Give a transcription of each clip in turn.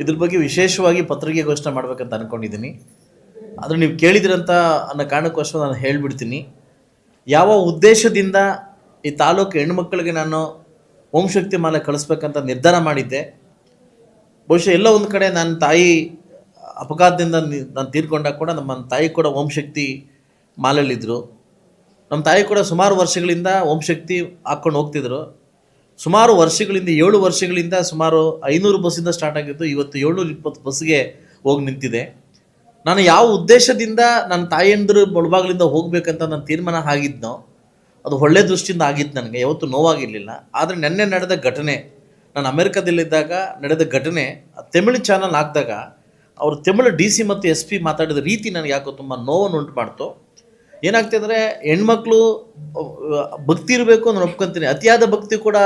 ಇದ್ರ ಬಗ್ಗೆ ವಿಶೇಷವಾಗಿ ಪತ್ರಿಕೆ ಘೋಷಣೆ ಮಾಡ್ಬೇಕಂತ ಅನ್ಕೊಂಡಿದ್ದೀನಿ. ಆದರೆ ನೀವು ಕೇಳಿದಿರಂತ ಅನ್ನೋ ಕಾರಣಕ್ಕೋಸ್ಕರ ನಾನು ಹೇಳಿಬಿಡ್ತೀನಿ. ಯಾವ ಉದ್ದೇಶದಿಂದ ಈ ತಾಲೂಕು ಹೆಣ್ಮಕ್ಳಿಗೆ ನಾನು ಓಂ ಶಕ್ತಿ ಮಾಲೆ ಕಳಿಸ್ಬೇಕಂತ ನಿರ್ಧಾರ ಮಾಡಿದ್ದೆ. ಬಹುಶಃ ಎಲ್ಲ ಒಂದು ಕಡೆ ನನ್ನ ತಾಯಿ ಅಪಘಾತದಿಂದ ನಾನು ತೀರ್ಕೊಂಡಾಗ ಕೂಡ ನಮ್ಮ ತಾಯಿ ಕೂಡ ಓಂ ಶಕ್ತಿ ಮಾಲೆಯಲ್ಲಿದ್ದರು ನಮ್ಮ ತಾಯಿ ಕೂಡ ಸುಮಾರು ವರ್ಷಗಳಿಂದ ಓಂ ಶಕ್ತಿ ಹಾಕ್ಕೊಂಡು ಹೋಗ್ತಿದ್ರು. ಸುಮಾರು ವರ್ಷಗಳಿಂದ, ಏಳು ವರ್ಷಗಳಿಂದ ಸುಮಾರು ಐನೂರು ಬಸ್ಸಿಂದ ಸ್ಟಾರ್ಟ್ ಆಗಿತ್ತು ಇವತ್ತು ಏಳ್ನೂರ ಇಪ್ಪತ್ತು ಬಸ್ಗೆ ಹೋಗಿ ನಿಂತಿದೆ. ನಾನು ಯಾವ ಉದ್ದೇಶದಿಂದ ನನ್ನ ತಾಯಂದಿರು ಬಡಬಾಗ್ಲಿಂದ ಹೋಗಬೇಕಂತ ನಾನು ತೀರ್ಮಾನ ಆಗಿದ್ನೋ, ಅದು ಒಳ್ಳೆ ದೃಷ್ಟಿಯಿಂದ ಆಗಿತ್ತು ನನಗೆ, ಯಾವತ್ತೂ ನೋವಾಗಿರಲಿಲ್ಲ. ಆದರೆ ನೆನ್ನೆ ನಡೆದ ಘಟನೆ, ನಾನು ಅಮೆರಿಕದಲ್ಲಿದ್ದಾಗ ನಡೆದ ಘಟನೆ, ತಮಿಳು ಚಾನಲ್ ಹಾಕಿದಾಗ ಅವರು ತಮಿಳು ಡಿ ಸಿ ಮತ್ತು ಎಸ್ ಪಿ ಮಾತಾಡಿದ ರೀತಿ ನನಗೆ ಯಾಕೋ ತುಂಬ ನೋವನ್ನು ಉಂಟು ಮಾಡ್ತು ಏನಾಗ್ತಿದ್ರೆ, ಹೆಣ್ಮಕ್ಳು ಭಕ್ತಿ ಇರಬೇಕು ನಾನು ಒಪ್ಕೊಂತೀನಿ. ಅತಿಯಾದ ಭಕ್ತಿ ಕೂಡ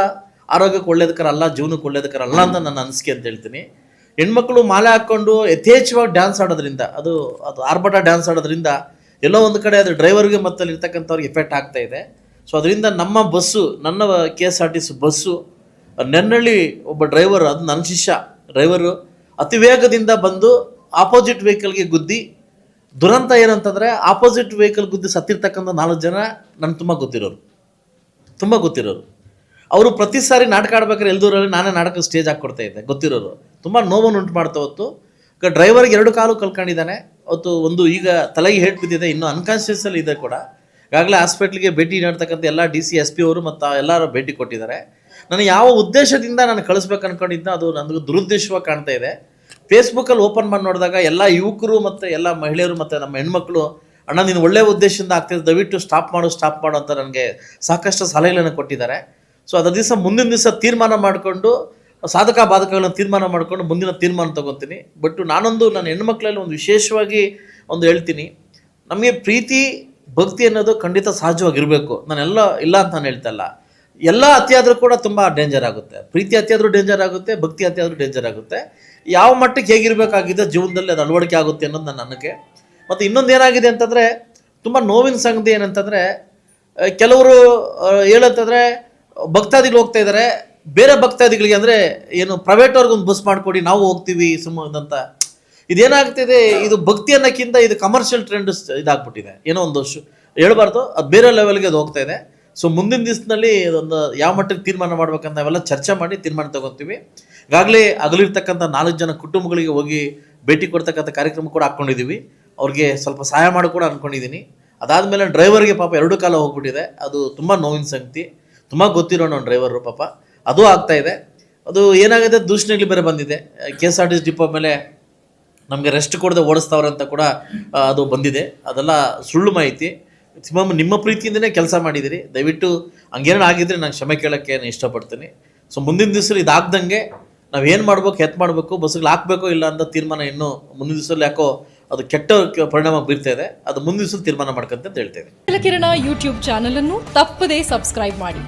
ಆರೋಗ್ಯಕ್ಕೆ ಒಳ್ಳೇದಕ್ಕರ ಅಲ್ಲ ಜೀವನಕ್ಕೆ ಒಳ್ಳೇದಕ್ಕರ ಅಲ್ಲ ಅಂತ ನನ್ನ ಅನಿಸಿಕೆ ಅಂತ ಹೇಳ್ತೀನಿ. ಹೆಣ್ಮಕ್ಳು ಮಾಲೆ ಹಾಕ್ಕೊಂಡು ಯಥೇಚ್ಛವಾಗಿ ಡ್ಯಾನ್ಸ್ ಆಡೋದ್ರಿಂದ, ಅದು ಅದು ಆರ್ಭಟ ಡ್ಯಾನ್ಸ್ ಆಡೋದ್ರಿಂದ ಎಲ್ಲೋ ಒಂದು ಕಡೆ ಅದು ಡ್ರೈವರ್ಗೆ ಮತ್ತು ಅಲ್ಲಿ ಇರ್ತಕ್ಕಂಥವ್ರಿಗೆ ಎಫೆಕ್ಟ್ ಆಗ್ತಾ ಇದೆ. ಸೊ ಅದರಿಂದ ನಮ್ಮ ಬಸ್ಸು, ನನ್ನ K S R T C bus, ನೆನ್ನಳ್ಳಿ ಒಬ್ಬ ಡ್ರೈವರ್ ಅದು ನನ್ನ ಶಿಷ್ಯ ಡ್ರೈವರು ಅತಿ ವೇಗದಿಂದ ಬಂದು ಆಪೋಸಿಟ್ ವೆಹಿಕಲ್ಗೆ ಗುದ್ದಿ, ದುರಂತ ಏನಂತಂದರೆ ಆಪೋಸಿಟ್ ವೆಹಿಕಲ್ ಗುದ್ದಿ ಸತ್ತಿರ್ತಕ್ಕಂಥ ನಾಲ್ಕು ಜನ ನನ್ಗೆ ತುಂಬ ಗೊತ್ತಿರೋರು. ತುಂಬ ಗೊತ್ತಿರೋರು. ಅವರು ಪ್ರತಿ ಸಾರಿ ನಾಟಕ ಆಡ್ಬೇಕಾದ್ರೆ ಎಲ್ದೂರಲ್ಲಿ ನಾನೇ ನಾಟಕ ಸ್ಟೇಜ್ ಹಾಕ್ಕೊಡ್ತಾ ಇದ್ದೆ, ಗೊತ್ತಿರೋರು. ತುಂಬ ನೋವನ್ನು ಉಂಟು ಮಾಡ್ತಾ ಹೊತ್ತು. ಈಗ ಡ್ರೈವರ್ಗೆ ಎರಡು ಕಾಲು ಕಲ್ಕೊಂಡಿದ್ದಾನೆ ಅವತ್ತು ಒಂದು ಈಗ ತಲೆಗೆ ಹೇಳಿ ಬಿದ್ದಿದೆ, ಇನ್ನೂ ಅನ್ಕಾನ್ಷಿಯಸಲ್ಲಿ ಇದೆ ಕೂಡ. ಈಗಾಗಲೇ ಹಾಸ್ಪಿಟ್ಲಿಗೆ ಭೇಟಿ ನೀಡ್ತಕ್ಕಂಥ ಎಲ್ಲ ಡಿ ಸಿ ಎಸ್ ಪಿ ಅವರು ಮತ್ತು ಎಲ್ಲರೂ ಭೇಟಿ ಕೊಟ್ಟಿದ್ದಾರೆ. ನಾನು ಯಾವ ಉದ್ದೇಶದಿಂದ ನಾನು ಕಳಿಸ್ಬೇಕು ಅನ್ಕೊಂಡಿದ್ದ ಅದು ನನಗೆ ದುರುದ್ದೇಶವಾಗಿ ಕಾಣ್ತಾ ಇದೆ. ಫೇಸ್ಬುಕ್ಕಲ್ಲಿ ಓಪನ್ ಮಾಡಿ ನೋಡಿದಾಗ ಎಲ್ಲ ಯುವಕರು ಮತ್ತು ಎಲ್ಲ ಮಹಿಳೆಯರು ಮತ್ತು ನಮ್ಮ ಹೆಣ್ಮಕ್ಳು, ಅಣ್ಣ, ನೀನು ಒಳ್ಳೆಯ ಉದ್ದೇಶದಿಂದ ಆಗ್ತಿದೆ, ದಯವಿಟ್ಟು ಸ್ಟಾಪ್ ಮಾಡು ಸ್ಟಾಪ್ ಮಾಡು ಅಂತ ನನಗೆ ಸಾಕಷ್ಟು ಸಲಹೆಗಳನ್ನು ಕೊಟ್ಟಿದ್ದಾರೆ. ಸೊ ಅದರ ದಿವಸ ಮುಂದಿನ ದಿವಸ ತೀರ್ಮಾನ ಮಾಡಿಕೊಂಡು, ಸಾಧಕ ಬಾಧಕಗಳನ್ನು ತೀರ್ಮಾನ ಮಾಡಿಕೊಂಡು ಮುಂದಿನ ತೀರ್ಮಾನ ತಗೊತೀನಿ. ಬಟ್ ನಾನೊಂದು, ನನ್ನ ಹೆಣ್ಮಕ್ಳಲ್ಲಿ ಒಂದು ವಿಶೇಷವಾಗಿ ಒಂದು ಹೇಳ್ತೀನಿ. ನಮಗೆ ಪ್ರೀತಿ, ಭಕ್ತಿ ಅನ್ನೋದು ಖಂಡಿತ ಸಹಜವಾಗಿರಬೇಕು. ನಾನೆಲ್ಲ ಇಲ್ಲ ಅಂತ ನಾನು ಹೇಳ್ತಾ ಇಲ್ಲ. ಎಲ್ಲ ಅತಿಯಾದರೂ ಕೂಡ ತುಂಬ ಡೇಂಜರ್ ಆಗುತ್ತೆ. ಪ್ರೀತಿ ಅತಿಯಾದರೂ ಡೇಂಜರ್ ಆಗುತ್ತೆ, ಭಕ್ತಿ ಅತಿಯಾದರೂ ಡೇಂಜರ್ ಆಗುತ್ತೆ. ಯಾವ ಮಟ್ಟಕ್ಕೆ ಹೇಗಿರಬೇಕಾಗಿದೆ ಜೀವನದಲ್ಲಿ ಅದು ಅಳವಡಿಕೆ ಆಗುತ್ತೆ ಅನ್ನೋದು ನನ್ನ ನನಗೆ ಮತ್ತು ಇನ್ನೊಂದು ಏನಾಗಿದೆ ಅಂತಂದರೆ, ತುಂಬ ನೋವಿನ ಸಂಗತಿ ಏನಂತಂದರೆ, ಕೆಲವರು ಹೇಳಂತಂದ್ರೆ ಭಕ್ತಾದಿಗಳು ಹೋಗ್ತಾ ಇದ್ದಾರೆ ಬೇರೆ ಭಕ್ತಾದಿಗಳಿಗೆ ಅಂದರೆ ಏನು ಪ್ರೈವೇಟ್ ಒಂದು ಬಸ್ ಮಾಡಿಕೊಡಿ, ನಾವು ಹೋಗ್ತೀವಿ ಸುಮ್ಮನಂತ ಇದೇನಾಗ್ತಿದೆ, ಇದು ಭಕ್ತಿ ಅನ್ನೋಕ್ಕಿಂತ ಇದು ಕಮರ್ಷಿಯಲ್ ಟ್ರೆಂಡ್ ಇದಾಗ್ಬಿಟ್ಟಿದೆ. ಏನೋ ಒಂದು ಶು ಹೇಳ್ಬಾರ್ದು, ಅದು ಬೇರೆ ಲೆವೆಲ್ಗೆ ಅದು ಹೋಗ್ತಾ ಇದೆ. ಸೊ ಮುಂದಿನ ದಿವಸದಲ್ಲಿ ಒಂದು ಯಾವ ಮಟ್ಟಕ್ಕೆ ತೀರ್ಮಾನ ಮಾಡ್ಬೇಕಂತ ನಾವೆಲ್ಲ ಚರ್ಚೆ ಮಾಡಿ ತೀರ್ಮಾನ ತಗೋತೀವಿ. ಈಗಾಗಲೇ ಅಗಲಿರ್ತಕ್ಕಂಥ ನಾಲ್ಕು ಜನ ಕುಟುಂಬಗಳಿಗೆ ಹೋಗಿ ಭೇಟಿ ಕೊಡ್ತಕ್ಕಂಥ ಕಾರ್ಯಕ್ರಮ ಕೂಡ ಹಾಕ್ಕೊಂಡಿದ್ದೀವಿ ಅವ್ರಿಗೆ ಸ್ವಲ್ಪ ಸಹಾಯ ಮಾಡಿ ಕೂಡ ಅಂದ್ಕೊಂಡಿದ್ದೀನಿ ಅದಾದಮೇಲೆ ಡ್ರೈವರ್ಗೆ ಪಾಪ ಎರಡು ಕಾಲ ಹೋಗ್ಬಿಟ್ಟಿದೆ. ಅದು ತುಂಬ ನೋವಿನ ಸಂಗತಿ. ತುಂಬ ಗೊತ್ತಿರೋ ನಾವು ಡ್ರೈವರು ಪಾಪ. ಅದು ಆಗ್ತಾ ಇದೆ. ಅದು ಏನಾಗಿದೆ ದೂಷಣೆಗಳು ಬೇರೆ ಬಂದಿದೆ. K S R T C depot ಮೇಲೆ ನಮಗೆ ರೆಸ್ಟ್ ಕೊಡದೆ ಓಡಿಸ್ತಾವ್ರೆ ಅಂತ ಕೂಡ ಅದು ಬಂದಿದೆ. ಅದೆಲ್ಲ ಸುಳ್ಳು ಮಾಹಿತಿ. ಸಿಮಮ್ ನಿಮ್ಮ ಪ್ರೀತಿಯಿಂದನೇ ಕೆಲಸ ಮಾಡಿದಿರಿ ದಯವಿಟ್ಟು ಹಂಗೇನೋ ಆಗಿದ್ರೆ ನಾನು ಕ್ಷಮೆ ಕೇಳೋಕ್ಕೆ ನಾನು ಇಷ್ಟಪಡ್ತೀನಿ. ಸೊ ಮುಂದಿನ ದಿವಸ ಇದಾಗ್ದಂಗೆ ನಾವು ಏನು ಮಾಡ್ಬೇಕು, ಎತ್ ಮಾಡಬೇಕು, ಬಸ್ಗಳು ಹಾಕ್ಬೇಕೋ ಇಲ್ಲ ಅಂತ ತೀರ್ಮಾನ ಇನ್ನೂ ಮುಂದಿನ ದಿವಸದಲ್ಲಿ ಯಾಕೋ ಅದು ಕೆಟ್ಟ ಪರಿಣಾಮ ಬೀರ್ತಾ ಇದೆ. ಅದು ಮುಂದಿನ ತೀರ್ಮಾನ ಮಾಡ್ಕಂತ ಹೇಳ್ತೇವೆ ಕಿರಣ ಯೂಟ್ಯೂಬ್ ಚಾನಲ್ ಅನ್ನು ತಪ್ಪದೇ ಸಬ್ಸ್ಕ್ರೈಬ್ ಮಾಡಿ.